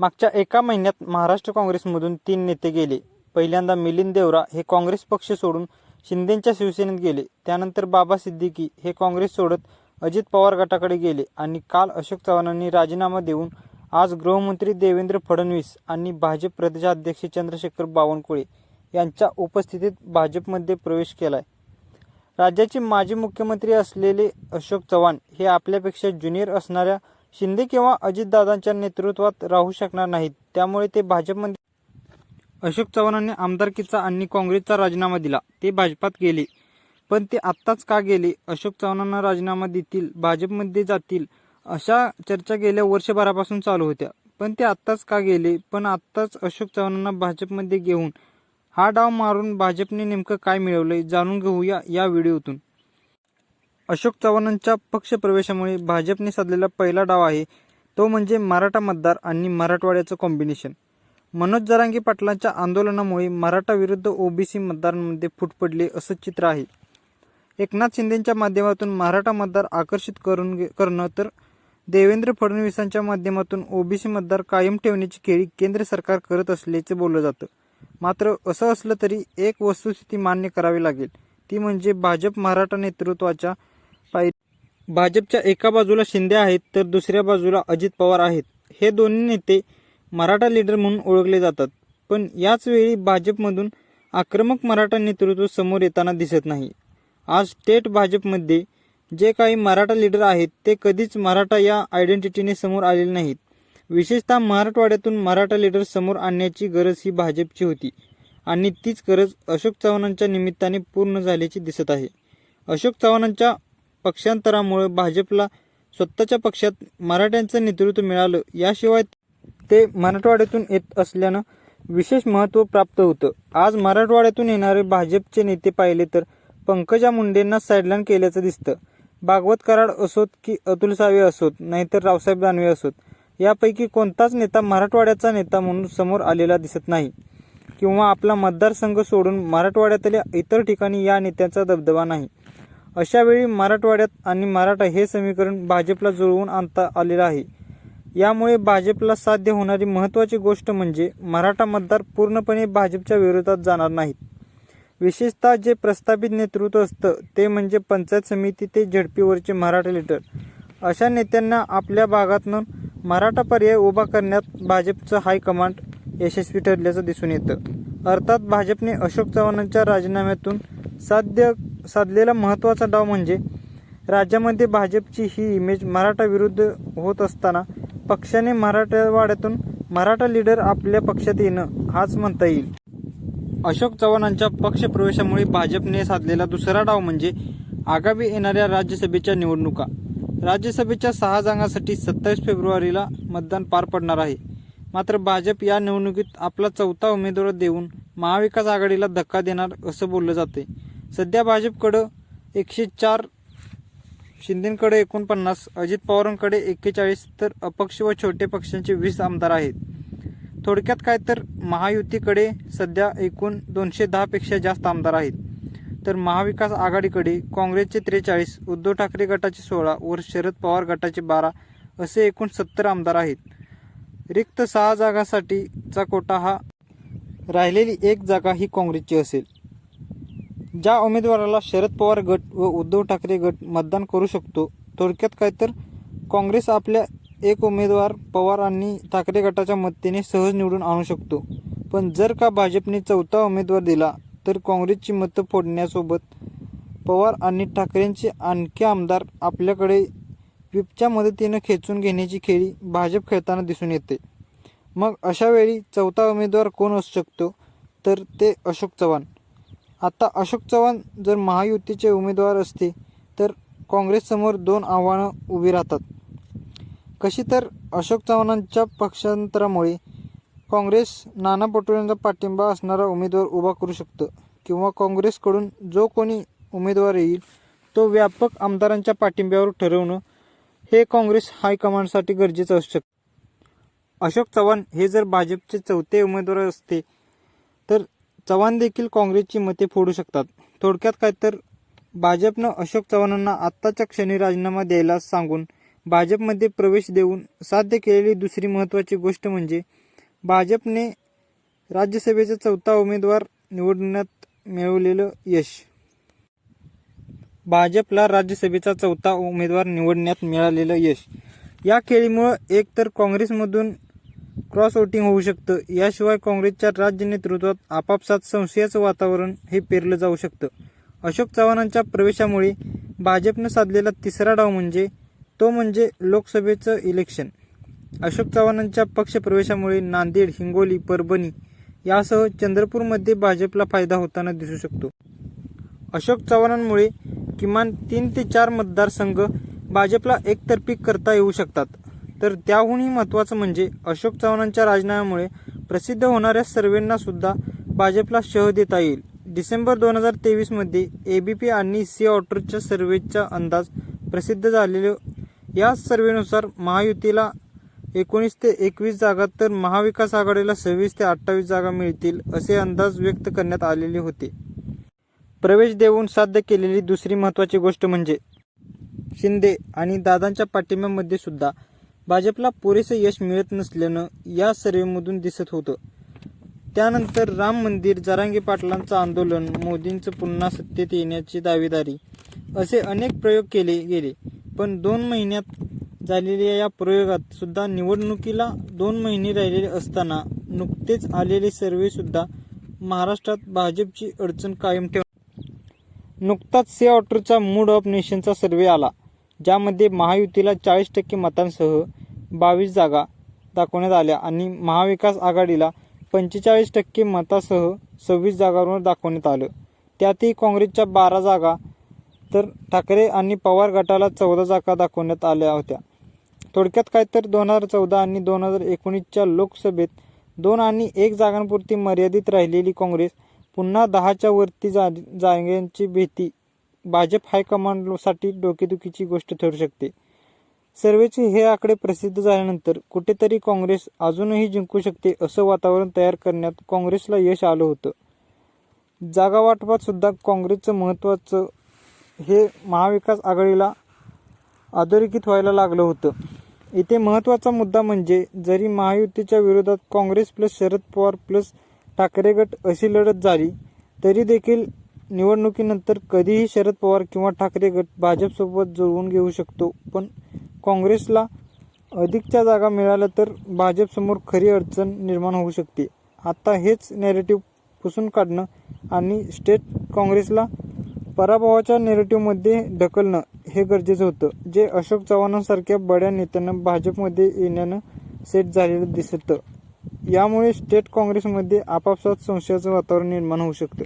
मागच्या एका महिन्यात महाराष्ट्र काँग्रेसमधून तीन नेते गेले. पहिल्यांदा मिलिंद देवरा हे काँग्रेस पक्ष सोडून शिंदेच्या शिवसेनेत गेले. त्यानंतर बाबा सिद्दीकी हे काँग्रेस सोडत अजित पवार गटाकडे गेले आणि काल अशोक चव्हाणांनी राजीनामा देऊन आज गृहमंत्री देवेंद्र फडणवीस आणि भाजप प्रदेशाध्यक्ष चंद्रशेखर बावनकुळे यांच्या उपस्थितीत भाजपमध्ये प्रवेश केलाय. राज्याचे माजी मुख्यमंत्री असलेले अशोक चव्हाण हे आपल्यापेक्षा ज्युनियर असणाऱ्या शिंदे किंवा अजितदादांच्या नेतृत्वात राहू शकणार नाहीत. त्यामुळे ते भाजपमध्ये अशोक चव्हाणांनी आमदारकीचा आणि काँग्रेसचा राजीनामा दिला. ते भाजपात गेले. पण ते आत्ताच का गेले? अशोक चव्हाणांना राजीनामा देतील भाजपमध्ये जातील अशा चर्चा गेल्या वर्षभरापासून चालू होत्या. पण ते आत्ताच का गेले? पण आत्ताच अशोक चव्हाणांना भाजपमध्ये घेऊन हा डाव मारून भाजपने नेमकं काय मिळवलंय जाणून घेऊया या व्हिडिओतून. अशोक चव्हाणांच्या पक्षप्रवेशामुळे भाजपने साधलेला पहिला डाव आहे. तो म्हणजे मराठा मतदार आणि मराठवाड्याचं कॉम्बिनेशन मनोज जरांगी पाटलांच्या आंदोलनामुळे मराठा विरुद्ध ओबीसी मतदारांमध्ये फूट पडली असं चित्र आहे. एकनाथ शिंदेच्या माध्यमातून मराठा मतदार आकर्षित करून करणं तर देवेंद्र फडणवीसांच्या माध्यमातून ओबीसी मतदार कायम ठेवण्याची खेळी केंद्र सरकार करत असल्याचे बोललं जातं. मात्र असं असलं तरी एक वस्तुस्थिती मान्य करावी लागेल. ती म्हणजे भाजप मराठा नेतृत्वाच्या पाय. भाजपच्या एका बाजूला शिंदे आहेत तर दुसऱ्या बाजूला अजित पवार आहेत. हे दोन्ही नेते मराठा लीडर म्हणून ओळखले जातात. पण याच वेळी भाजपमधून आक्रमक मराठा नेतृत्व समोर येताना दिसत नाही. आज स्टेट भाजपमध्ये जे काही मराठा लीडर आहेत ते कधीच मराठा या आयडेंटिटीने समोर आलेले नाहीत. विशेषतः मराठवाड्यातून मराठा लीडर समोर आणण्याची गरज ही भाजपची होती. आणि तीच गरज अशोक चव्हाणांच्या निमित्ताने पूर्ण झाल्याची दिसत आहे. अशोक चव्हाणांच्या पक्षांतरामुळे भाजपला स्वतःच्या पक्षात मराठ्यांचं नेतृत्व मिळालं. याशिवाय ते मराठवाड्यातून येत असल्यानं विशेष महत्त्व प्राप्त होतं. आज मराठवाड्यातून येणारे भाजपचे नेते पाहिले तर पंकजा मुंडेंना साईडलाईन केल्याचं दिसतं. भागवत कराड असोत की अतुल सावे असोत नाहीतर रावसाहेब दानवे असोत? यापैकी कोणताच नेता मराठवाड्याचा नेता म्हणून समोर आलेला दिसत नाही. किंवा आपला मतदारसंघ सोडून मराठवाड्यातल्या इतर ठिकाणी या नेत्यांचा दबदबा नाही. अशावेळी मराठवाड्यात आणि मराठा हे समीकरण भाजपला जुळवून आणता आलेलं आहे. यामुळे भाजपला साध्य होणारी महत्त्वाची गोष्ट म्हणजे मराठा मतदार पूर्णपणे भाजपच्या विरोधात जाणार नाहीत. विशेषतः जे प्रस्थापित नेतृत्व असतं ते म्हणजे पंचायत समिती ते झडपीवरचे मराठा लिडर. अशा नेत्यांना आपल्या भागातून मराठा पर्याय उभा करण्यात भाजपचं हायकमांड यशस्वी ठरल्याचं दिसून येतं. अर्थात भाजपने अशोक चव्हाणांच्या राजीनाम्यातून साध्य साधलेला महत्त्वाचा डाव म्हणजे राज्यामध्ये भाजपची ही इमेज मराठा विरुद्ध होत असताना पक्षाने मराठवाड्यातून मराठा लीडर आपल्या पक्षात येणं हाच म्हणता येईल. अशोक चव्हाणांच्या पक्षप्रवेशामुळे भाजपने साधलेला दुसरा डाव म्हणजे आगामी येणाऱ्या राज्यसभेच्या निवडणुका. राज्यसभेच्या सहा जागांसाठी सत्तावीस फेब्रुवारीला मतदान पार पडणार आहे. मात्र भाजप या निवडणुकीत आपला चौथा उमेदवार देऊन महाविकास आघाडीला धक्का देणार असं बोललं जाते सध्या भाजपकडं एकशे चार शिंदेकडे एकोणपन्नास अजित पवारांकडे एक्केचाळीस तर अपक्ष व छोटे पक्षांचे वीस आमदार आहेत. थोडक्यात काय तर महायुतीकडे सध्या एकूण दोनशे दहापेक्षा जास्त आमदार आहेत. तर महाविकास आघाडीकडे काँग्रेसचे त्रेचाळीस उद्धव ठाकरे गटाचे सोळा व शरद पवार गटाचे बारा असे एकूण सत्तर आमदार आहेत. रिक्त सहा जागासाठीचा कोटा हा राहिलेली एक जागा ही काँग्रेसची असेल. ज्या उमेदवाराला शरद पवार गट व उद्धव ठाकरे गट मतदान करू शकतो थोडक्यात काय तर काँग्रेस आपल्या एक उमेदवार पवार आणि ठाकरे गटाच्या मदतीने सहज निवडून आणू शकतो. पण जर का भाजपने चौथा उमेदवार दिला तर काँग्रेसची मतं फोडण्यासोबत पवार आणि ठाकरेंचे आणखी आमदार आपल्याकडे विपच्या मदतीनं खेचून घेण्याची खेळी भाजप खेळताना दिसून येते. मग अशावेळी चौथा उमेदवार कोण असू शकतो? तर ते अशोक चव्हाण. आता अशोक चव्हाण जर महायुतीचे उमेदवार असते तर काँग्रेससमोर दोन आव्हानं उभी राहतात. कशी तर अशोक चव्हाणांच्या पक्षांतरामुळे काँग्रेस नाना पटोलेंचा पाठिंबा असणारा उमेदवार उभा करू शकतं किंवा काँग्रेसकडून जो कोणी उमेदवार येईल तो व्यापक आमदारांच्या पाठिंब्यावर ठरवणं हे काँग्रेस हायकमांडसाठी गरजेचं असू शकतं. अशोक चव्हाण हे जर भाजपचे चौथे उमेदवार असते तर चव्हाण देखील काँग्रेसची मते फोडू शकतात. थोडक्यात काय तर भाजपनं अशोक चव्हाणांना आत्ताच्या क्षणी राजीनामा द्यायला सांगून भाजपमध्ये प्रवेश देऊन साध्य केलेली दुसरी महत्त्वाची गोष्ट म्हणजे भाजपने राज्यसभेचा चौथा उमेदवार निवडण्यात मिळवलेलं यश. भाजपला राज्यसभेचा चौथा उमेदवार निवडण्यात मिळालेलं यश. या खेळीमुळं एकतर काँग्रेसमधून क्रॉस वोटिंग होऊ शकतं. याशिवाय काँग्रेसच्या राज्य नेतृत्वात आपापसात संशयाचं वातावरण हे पेरलं जाऊ शकतं. अशोक चव्हाणांच्या प्रवेशामुळे भाजपनं साधलेला तिसरा डाव म्हणजे तो म्हणजे लोकसभेचं इलेक्शन. अशोक चव्हाणांच्या पक्षप्रवेशामुळे नांदेड हिंगोली परभणी यासह चंद्रपूरमध्ये भाजपला फायदा होताना दिसू शकतो. अशोक चव्हाणांमुळे किमान तीन ते चार मतदारसंघ भाजपला एकतर्फी करता येऊ शकतात. तर त्याहूनही महत्त्वाचं म्हणजे अशोक चव्हाणांच्या राजीनाम्यामुळे प्रसिद्ध होणाऱ्या सर्वेंना सुद्धा भाजपला शह देता येईल. डिसेंबर दोन हजार तेवीसमध्ये ए बी पी आणि सी ऑटरच्या सर्वेचा अंदाज प्रसिद्ध झालेले या सर्वेनुसार महायुतीला एकोणीस ते एकवीस जागा तर महाविकास आघाडीला सव्वीस ते अठ्ठावीस जागा मिळतील असे अंदाज व्यक्त करण्यात आलेले होते. प्रवेश देऊन साध्य केलेली दुसरी महत्त्वाची गोष्ट म्हणजे शिंदे आणि दादांच्या पाठिंब्यामध्ये सुद्धा भाजपला पुरेसे यश मिळत नसल्यानं या सर्वेमधून दिसत होतं. त्यानंतर राम मंदिर जरांगे पाटलांचं आंदोलन मोदींचं पुन्हा सत्तेत येण्याची दावेदारी असे अनेक प्रयोग केले गेले. पण दोन महिन्यात झालेल्या या प्रयोगात सुद्धा निवडणुकीला दोन महिने राहिलेले असताना नुकतेच आलेले सर्वे सुद्धा महाराष्ट्रात भाजपची अडचण कायम ठेव नुकताच से ऑटरचा मूड ऑफ नेशनचा सर्वे आला. ज्यामध्ये महायुतीला चाळीस टक्के मतांसह बावीस जागा दाखवण्यात आल्या आणि महाविकास आघाडीला पंचेचाळीस टक्के मतासह सव्वीस जागांवर दाखवण्यात आलं. त्यातही काँग्रेसच्या बारा जागा तर ठाकरे आणि पवार गटाला चौदा जागा दाखवण्यात आल्या होत्या. थोडक्यात काय तर दोन हजार चौदा आणि दोन हजार एकोणीसच्या लोकसभेत दोन आणि एक जागांपुरती मर्यादित राहिलेली काँग्रेस पुन्हा दहाच्या वरती जा जागांची भीती भाजप हायकमांडसाठी डोकेदुखीची गोष्ट ठरू शकते. सर्वेचे हे आकडे प्रसिद्ध झाल्यानंतर कुठेतरी काँग्रेस अजूनही जिंकू शकते असं वातावरण तयार करण्यात काँग्रेसला यश आलं होतं. जागा वाटपात सुद्धा काँग्रेसचं महत्त्वाचं हे महाविकास आघाडीला अधोरेखित व्हायला लागलं होतं. इथे महत्त्वाचा मुद्दा म्हणजे जरी महायुतीच्या विरोधात Congress plus Sharad Pawar plus Thackeray गट अशी लढत झाली तरी देखील निवडणुकीनंतर कधीही शरद पवार किंवा ठाकरे गट भाजपसोबत जुळवून घेऊ शकतो. पण काँग्रेसला अधिकच्या जागा मिळाल्या तर भाजपसमोर खरी अडचण निर्माण होऊ शकते. आता हेच नेरेटिव्ह पुसून काढणं आणि स्टेट काँग्रेसला पराभवाच्या नेरेटिव्हमध्ये ढकलणं हे गरजेचं होतं. जे अशोक चव्हाणांसारख्या बड्या नेत्यांना भाजपमध्ये येण्यानं सेट झालेलं दिसतं. यामुळे स्टेट काँग्रेसमध्ये आपापसात संशयाचं वातावरण निर्माण होऊ शकतं.